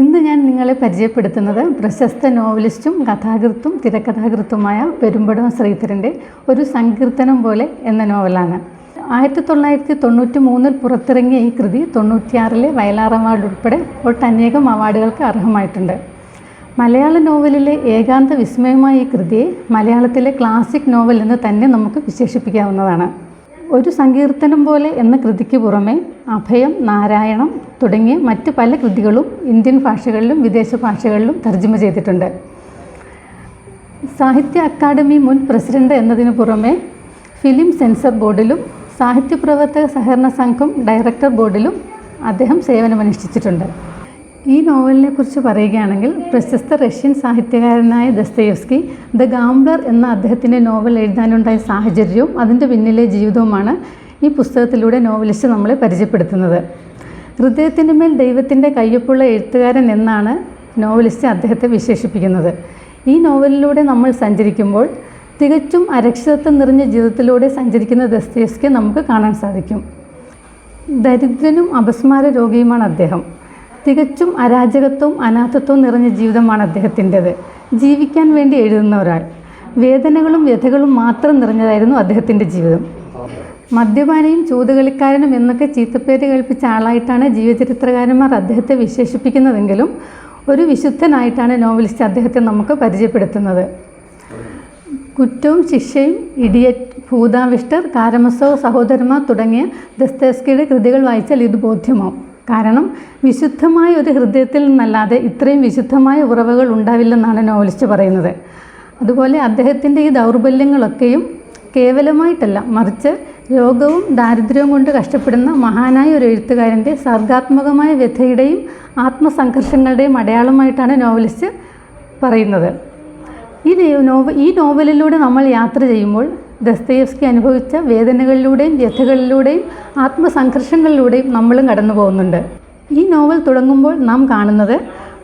ഇന്ന് ഞാൻ നിങ്ങളെ പരിചയപ്പെടുത്തുന്നത് പ്രശസ്ത നോവലിസ്റ്റും കഥാകൃത്തും തിരക്കഥാകൃത്തുമായ പെരുമ്പടം ശ്രീധരന്റെ ഒരു സങ്കീർത്തനം പോലെ എന്ന നോവലാണ്. ആയിരത്തി തൊള്ളായിരത്തി തൊണ്ണൂറ്റി മൂന്നിൽ പുറത്തിറങ്ങിയ ഈ കൃതി തൊണ്ണൂറ്റിയാറിലെ വയലാർ അവാർഡ് ഉൾപ്പെടെ ഒട്ടനേകം അവാർഡുകൾക്ക് അർഹമായിട്ടുണ്ട്. മലയാള നോവലിലെ ഏകാന്ത വിസ്മയമായ ഈ കൃതിയെ മലയാളത്തിലെ ക്ലാസിക് നോവൽ എന്ന് തന്നെ നമുക്ക് വിശേഷിപ്പിക്കാവുന്നതാണ്. ഒരു സങ്കീർത്തനം പോലെ എന്ന കൃതിക്ക് പുറമെ അഭയം നാരായണം തുടങ്ങിയ മറ്റ് പല കൃതികളും ഇന്ത്യൻ ഭാഷകളിലും വിദേശ ഭാഷകളിലും തർജമ ചെയ്തിട്ടുണ്ട്. സാഹിത്യ അക്കാദമി മുൻ പ്രസിഡന്റ് എന്നതിനു പുറമെ ഫിലിം സെൻസർ ബോർഡിലും സാഹിത്യ പ്രവർത്തക സഹകരണ സംഘം ഡയറക്ടർ ബോർഡിലും അദ്ദേഹം സേവനമനുഷ്ഠിച്ചിട്ടുണ്ട്. ഈ നോവലിനെ കുറിച്ച് പറയുകയാണെങ്കിൽ പ്രശസ്ത റഷ്യൻ സാഹിത്യകാരനായ ദസ്തയോസ്കി ദ ഗാംബ്ലർ എന്ന അദ്ദേഹത്തിന്റെ നോവൽ എഴുതാനുണ്ടായ സാഹചര്യവും അതിന്റെ പിന്നിലെ ജീവിതവുമാണ് ഈ പുസ്തകത്തിലൂടെ നോവലിസ്റ്റ് നമ്മളെ പരിചയപ്പെടുത്തുന്നത്. ഹൃദയത്തിന്റെ മേൽ ദൈവത്തിന്റെ കയ്യൊപ്പുള്ള എഴുത്തുകാരൻ എന്നാണ് നോവലിസ്റ്റ് അദ്ദേഹത്തെ വിശേഷിപ്പിക്കുന്നത്. ഈ നോവലിലൂടെ നമ്മൾ സഞ്ചരിക്കുമ്പോൾ തികച്ചും അരക്ഷിതത്വം നിറഞ്ഞ ജീവിതത്തിലൂടെ സഞ്ചരിക്കുന്ന ദസ്തയേവ്സ്കിയെ നമുക്ക് കാണാൻ സാധിക്കും. ദരിദ്രനും അപസ്മാര രോഗിയുമാണ് അദ്ദേഹം. തികച്ചും അരാജകത്വവും അനാഥത്വവും നിറഞ്ഞ ജീവിതമാണ് അദ്ദേഹത്തിന്റെത്. ജീവിക്കാൻ വേണ്ടി എഴുതുന്ന ഒരാൾ. വേദനകളും വ്യഥകളും മാത്രം നിറഞ്ഞതായിരുന്നു അദ്ദേഹത്തിന്റെ ജീവിതം. മദ്യപാനിയും ചൂതുകളിക്കാരനും എന്നൊക്കെ ചീത്തപ്പേര് കേൾപ്പിച്ച ആളായിട്ടാണ് ജീവചരിത്രകാരന്മാർ അദ്ദേഹത്തെ വിശേഷിപ്പിക്കുന്നതെങ്കിലും ഒരു വിശുദ്ധനായിട്ടാണ് നോവലിസ്റ്റ് അദ്ദേഹത്തെ നമുക്ക് പരിചയപ്പെടുത്തുന്നത്. കുറ്റവും ശിക്ഷയും ഇഡിയറ്റ് ഭൂതാവിഷ്ടർ കാരമസോ സഹോദരന്മാർ തുടങ്ങിയ ദസ്തേസ്കിയുടെ കൃതികൾ വായിച്ചാൽ ഇത് ബോധ്യമാവും. കാരണം വിശുദ്ധമായ ഒരു ഹൃദയത്തിൽ നിന്നല്ലാതെ ഇത്രയും വിശുദ്ധമായ ഉറവകൾ ഉണ്ടാവില്ലെന്നാണ് നോവലിസ്റ്റ് പറയുന്നത്. അതുപോലെ അദ്ദേഹത്തിന്റെ ഈ ദൗർബല്യങ്ങളൊക്കെയും കേവലമായിട്ടല്ല മറിച്ച് രോഗവും ദാരിദ്ര്യവും കൊണ്ട് കഷ്ടപ്പെടുന്ന മഹാനായ ഒരു എഴുത്തുകാരന്റെ സർഗാത്മകമായ വ്യഥയുടെയും ആത്മസംഘർഷങ്ങളുടെയും അടയാളമായിട്ടാണ് നോവലിസ്റ്റ് പറയുന്നത്. ഈ നോവ ഈ നോവലിലൂടെ നമ്മൾ യാത്ര ചെയ്യുമ്പോൾ ദസ്തയേവ്സ്കി അനുഭവിച്ച വേദനകളിലൂടെയും വ്യഥകളിലൂടെയും ആത്മസംഘർഷങ്ങളിലൂടെയും നമ്മളും കടന്നു പോകുന്നുണ്ട്. ഈ നോവൽ തുടങ്ങുമ്പോൾ നാം കാണുന്നത്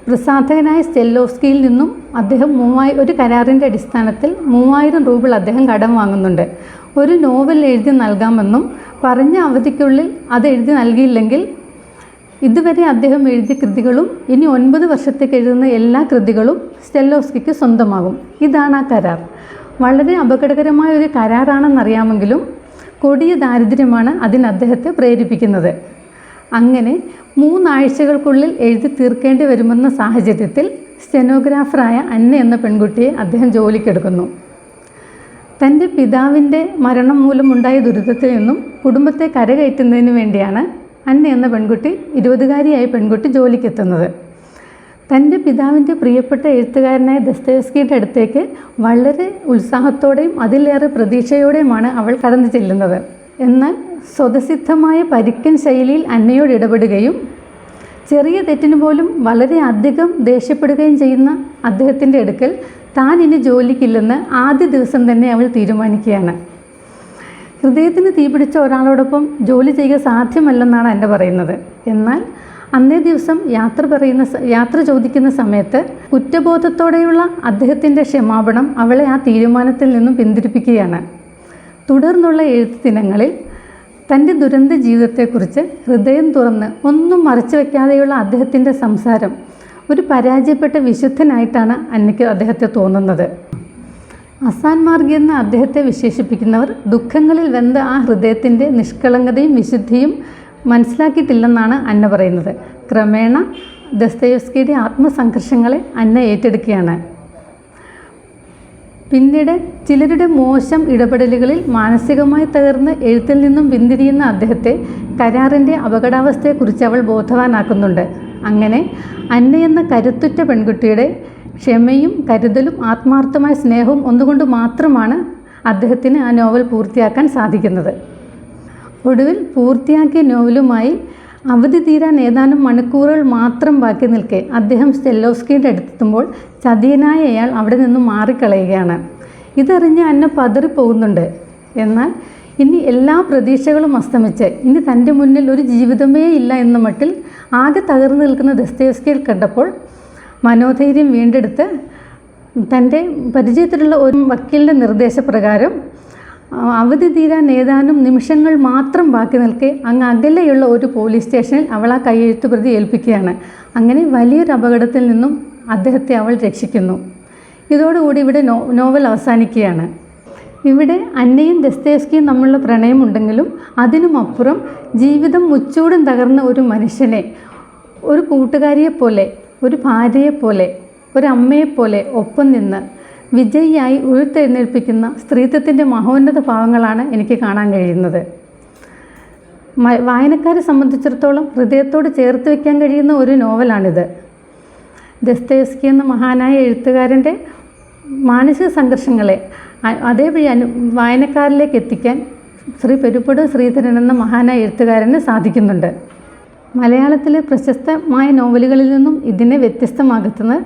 പ്രസാധകനായ സ്റ്റെല്ലോസ്കിയിൽ നിന്നും അദ്ദേഹം മൂവായി ഒരു കരാറിന്റെ അടിസ്ഥാനത്തിൽ മൂവായിരം രൂപ അദ്ദേഹം കടം വാങ്ങുന്നുണ്ട്. ഒരു നോവൽ എഴുതി നൽകാമെന്നും പറഞ്ഞ അവധിക്കുള്ളിൽ അത് എഴുതി നൽകിയില്ലെങ്കിൽ ഇതുവരെ അദ്ദേഹം എഴുതിയ കൃതികളും ഇനി ഒൻപത് വർഷത്തേക്ക് എഴുതുന്ന എല്ലാ കൃതികളും സ്റ്റെല്ലോസ്കിക്ക് സ്വന്തമാകും. ഇതാണ് ആ കരാർ. വളരെ അപകടകരമായ ഒരു കരാറാണെന്നറിയാമെങ്കിലും കൊടിയ ദാരിദ്ര്യമാണ് അതിന് അദ്ദേഹത്തെ പ്രേരിപ്പിക്കുന്നത്. അങ്ങനെ മൂന്നാഴ്ചകൾക്കുള്ളിൽ എഴുതി തീർക്കേണ്ടി വരുമെന്ന സാഹചര്യത്തിൽ സ്റ്റെനോഗ്രാഫറായ അന്ന എന്ന പെൺകുട്ടിയെ അദ്ദേഹം ജോലിക്കെടുക്കുന്നു. തന്റെ പിതാവിന്റെ മരണം മൂലമുണ്ടായ ദുരിതത്തിൽ നിന്നും കുടുംബത്തെ കരകയറ്റുന്നതിന് വേണ്ടിയാണ് അന്ന എന്ന പെൺകുട്ടി ഇരുപതുകാരിയായ പെൺകുട്ടി ജോലിക്കെത്തുന്നത്. തന്റെ പിതാവിന്റെ പ്രിയപ്പെട്ട എഴുത്തുകാരനായ ദസ്തേവ്സ്കിയുടെ അടുത്തേക്ക് വളരെ ഉത്സാഹത്തോടെയും അതിലേറെ പ്രതീക്ഷയോടെയുമാണ് അവൾ കടന്നു ചെല്ലുന്നത്. എന്നാൽ സ്വതസിദ്ധമായ പരിക്കൻ ശൈലിയിൽ അന്നയോട് ഇടപെടുകയും ചെറിയ തെറ്റിന് പോലും വളരെ അധികം ദേഷ്യപ്പെടുകയും ചെയ്യുന്ന അദ്ദേഹത്തിന്റെ അടുക്കൽ താൻ ഇനി ജോലിക്കില്ലെന്ന് ആദ്യ ദിവസം തന്നെ അവൾ തീരുമാനിക്കുകയാണ്. ഹൃദയത്തിന് തീപിടിച്ച ഒരാളോടൊപ്പം ജോലി ചെയ്യുക സാധ്യമല്ലെന്നാണ് എന്റെ പറയുന്നത്. എന്നാൽ അന്നേ ദിവസം യാത്ര പറയുന്ന യാത്ര ചോദിക്കുന്ന സമയത്ത് കുറ്റബോധത്തോടെയുള്ള അദ്ദേഹത്തിന്റെ ക്ഷമാപണം അവളെ ആ തീരുമാനത്തിൽ നിന്നും പിന്തിരിപ്പിക്കുകയാണ്. തുടർന്നുള്ള എഴുത്ത് ദിനങ്ങളിൽ തന്റെ ദുരന്ത ജീവിതത്തെക്കുറിച്ച് ഹൃദയം തുറന്ന് ഒന്നും മറച്ചു വയ്ക്കാതെയുള്ള അദ്ദേഹത്തിന്റെ സംസാരം ഒരു പരാജയപ്പെട്ട വിശുദ്ധനായിട്ടാണ് അന്നയ്ക്ക് അദ്ദേഹത്തെ തോന്നുന്നത്. അസാൻ മാർഗി എന്ന അദ്ദേഹത്തെ വിശേഷിപ്പിക്കുന്നവർ ദുഃഖങ്ങളിൽ വെന്ത ആ ഹൃദയത്തിന്റെ നിഷ്കളങ്കതയും വിശുദ്ധിയും മനസ്സിലാക്കിയിട്ടില്ലെന്നാണ് അന്ന പറയുന്നത്. ക്രമേണ ദസ്തയോസ്കിയുടെ ആത്മസംഘർഷങ്ങളെ അന്ന ഏറ്റെടുക്കുകയാണ്. പിന്നീട് ചിലരുടെ മോശം ഇടപെടലുകളിൽ മാനസികമായി തകർന്ന് എഴുത്തിൽ നിന്നും പിന്തിരിയുന്ന അദ്ദേഹത്തെ കരാറിന്റെ അപകടാവസ്ഥയെക്കുറിച്ച് അവൾ ബോധവാനാക്കുന്നുണ്ട്. അങ്ങനെ അന്ന എന്ന കരുത്തുറ്റ പെൺകുട്ടിയുടെ ക്ഷമയും കരുതലും ആത്മാർത്ഥമായ സ്നേഹവും ഒന്നുകൊണ്ട് മാത്രമാണ് അദ്ദേഹത്തിന് ആ നോവൽ പൂർത്തിയാക്കാൻ സാധിക്കുന്നത്. ഒടുവിൽ പൂർത്തിയാക്കിയ നോവലുമായി അവധി തീരാൻ ഏതാനും മണിക്കൂറുകൾ മാത്രം ബാക്കി നിൽക്കെ അദ്ദേഹം സ്റ്റെല്ലോസ്കിയുടെ അടുത്തെത്തുമ്പോൾ ചതിയനായ അയാൾ അവിടെ നിന്നും മാറിക്കളയുകയാണ്. ഇതറിഞ്ഞ് അന്ന പതറിപ്പോകുന്നുണ്ട് എന്നാൽ ഇനി എല്ലാ പ്രതീക്ഷകളും അസ്തമിച്ച് ഇനി തന്റെ മുന്നിൽ ഒരു ജീവിതമേ ഇല്ല എന്ന മട്ടിൽ ആകെ തകർന്നു നിൽക്കുന്ന ദസ്തേസ്കിയിൽ കണ്ടപ്പോൾ മനോധൈര്യം വീണ്ടെടുത്ത് തന്റെ പരിചയത്തിലുള്ള ഒരു വക്കീലിന്റെ നിർദ്ദേശപ്രകാരം അവധി തീരാൻ ഏതാനും നിമിഷങ്ങൾ മാത്രം ബാക്കി നിൽക്കെ അങ്ങ് അകലെയുള്ള ഒരു പോലീസ് സ്റ്റേഷനിൽ അവൾ ആ കൈയെഴുത്ത് പ്രതി ഏൽപ്പിക്കുകയാണ്. അങ്ങനെ വലിയൊരു അപകടത്തിൽ നിന്നും അദ്ദേഹത്തെ അവൾ രക്ഷിക്കുന്നു. ഇതോടുകൂടി ഇവിടെ നോ നോവൽ അവസാനിക്കുകയാണ്. ഇവിടെ അന്നയും ദസ്തേസ്കിയും തമ്മിലുള്ള പ്രണയമുണ്ടെങ്കിലും അതിനുമപ്പുറം ജീവിതം മുച്ചൂടും തകർന്ന ഒരു മനുഷ്യനെ ഒരു കൂട്ടുകാരിയെപ്പോലെ ഒരു ഭാര്യയെപ്പോലെ ഒരമ്മയെപ്പോലെ ഒപ്പം നിന്ന് വിജയിയായി ഉയർത്തെഴുന്നേൽപ്പിക്കുന്ന സ്ത്രീത്വത്തിന്റെ മഹോന്നത ഭാവങ്ങളാണ് എനിക്ക് കാണാൻ കഴിയുന്നത്. വായനക്കാരെ സംബന്ധിച്ചിടത്തോളം ഹൃദയത്തോട് ചേർത്ത് വയ്ക്കാൻ കഴിയുന്ന ഒരു നോവലാണിത്. ദസ്തേസ്കി എന്ന മഹാനായ എഴുത്തുകാരന്റെ മാനസിക സംഘർഷങ്ങളെ അതേപോലെ അനു വായനക്കാരിലേക്ക് എത്തിക്കാൻ ശ്രീ പെരുപ്പട് ശ്രീധരൻ എന്ന മഹാനായ എഴുത്തുകാരന് സാധിക്കുന്നുണ്ട്. മലയാളത്തിലെ പ്രശസ്തമായ നോവലുകളിൽ നിന്നും ഇതിനെ വ്യത്യസ്തമാകുന്നത്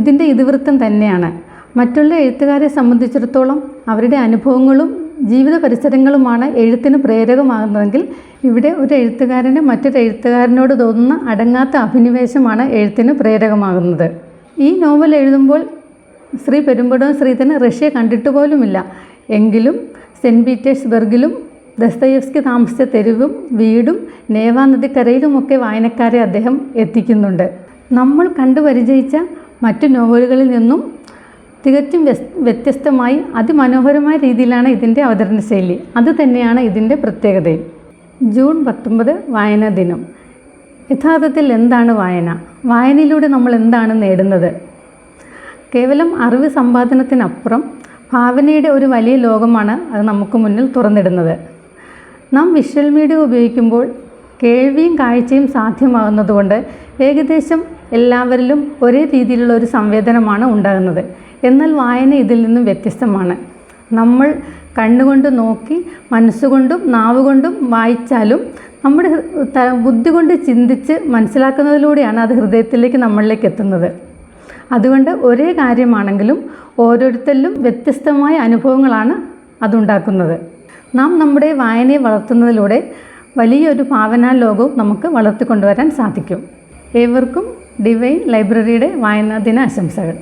ഇതിന്റെ ഇതിവൃത്തം തന്നെയാണ്. മറ്റുള്ള എഴുത്തുകാരെ സംബന്ധിച്ചിടത്തോളം അവരുടെ അനുഭവങ്ങളും ജീവിത പരിസരങ്ങളുമാണ് എഴുത്തിന് പ്രേരകമാകുന്നതെങ്കിൽ ഇവിടെ ഒരു എഴുത്തുകാരന് മറ്റൊരു എഴുത്തുകാരനോട് തോന്നുന്ന അടങ്ങാത്ത അഭിനിവേശമാണ് എഴുത്തിന് പ്രേരകമാകുന്നത്. ഈ നോവൽ എഴുതുമ്പോൾ ശ്രീ പെരുമ്പടവും ശ്രീധന് റഷ്യ കണ്ടിട്ട് പോലുമില്ല. എങ്കിലും സെന്റ് പീറ്റേഴ്സ്ബർഗിലും ദസ്തയേവ്സ്കി താമസിച്ച തെരുവും വീടും നേവാനദിക്കരയിലുമൊക്കെ വായനക്കാരെ അദ്ദേഹം എത്തിക്കുന്നുണ്ട്. നമ്മൾ കണ്ടു പരിചയിച്ച മറ്റു നോവലുകളിൽ നിന്നും തികച്ചും വ്യത്യസ്തമായി അതിമനോഹരമായ രീതിയിലാണ് ഇതിന്റെ അവതരണ ശൈലി. അത് തന്നെയാണ് ഇതിന്റെ പ്രത്യേകതയും. ജൂൺ പത്തൊമ്പത് വായനാ ദിനം. യഥാർത്ഥത്തിൽ എന്താണ് വായന? വായനയിലൂടെ നമ്മൾ എന്താണ് നേടുന്നത്? കേവലം അറിവ് സമ്പാദനത്തിനപ്പുറം ഭാവനയുടെ ഒരു വലിയ ലോകമാണ് അത് നമുക്ക് മുന്നിൽ തുറന്നിടുന്നത്. നാം വിഷ്വൽ മീഡിയ ഉപയോഗിക്കുമ്പോൾ കേൾവിയും കാഴ്ചയും സാധ്യമാകുന്നതുകൊണ്ട് ഏകദേശം എല്ലാവരിലും ഒരേ രീതിയിലുള്ള ഒരു സംവേദനമാണ് ഉണ്ടാകുന്നത്. എന്നാൽ വായന ഇതിൽ നിന്നും വ്യത്യസ്തമാണ്. നമ്മൾ കണ്ണുകൊണ്ട് നോക്കി മനസ്സുകൊണ്ടും നാവുകൊണ്ടും വായിച്ചാലും നമ്മുടെ ബുദ്ധി കൊണ്ട് ചിന്തിച്ച് മനസ്സിലാക്കുന്നതിലൂടെയാണ് അത് ഹൃദയത്തിലേക്ക് നമ്മളിലേക്ക് എത്തുന്നത്. അതുകൊണ്ട് ഒരേ കാര്യമാണെങ്കിലും ഓരോരുത്തരിലും വ്യത്യസ്തമായ അനുഭവങ്ങളാണ് അതുണ്ടാക്കുന്നത്. നാം നമ്മുടെ വായനയെ വളർത്തുന്നതിലൂടെ വലിയൊരു ഭാവനാ ലോകവും നമുക്ക് വളർത്തിക്കൊണ്ടുവരാൻ സാധിക്കും. ഏവർക്കും ഡിവൈൻ ലൈബ്രറിയുടെ വായനാ ദിന ആശംസകൾ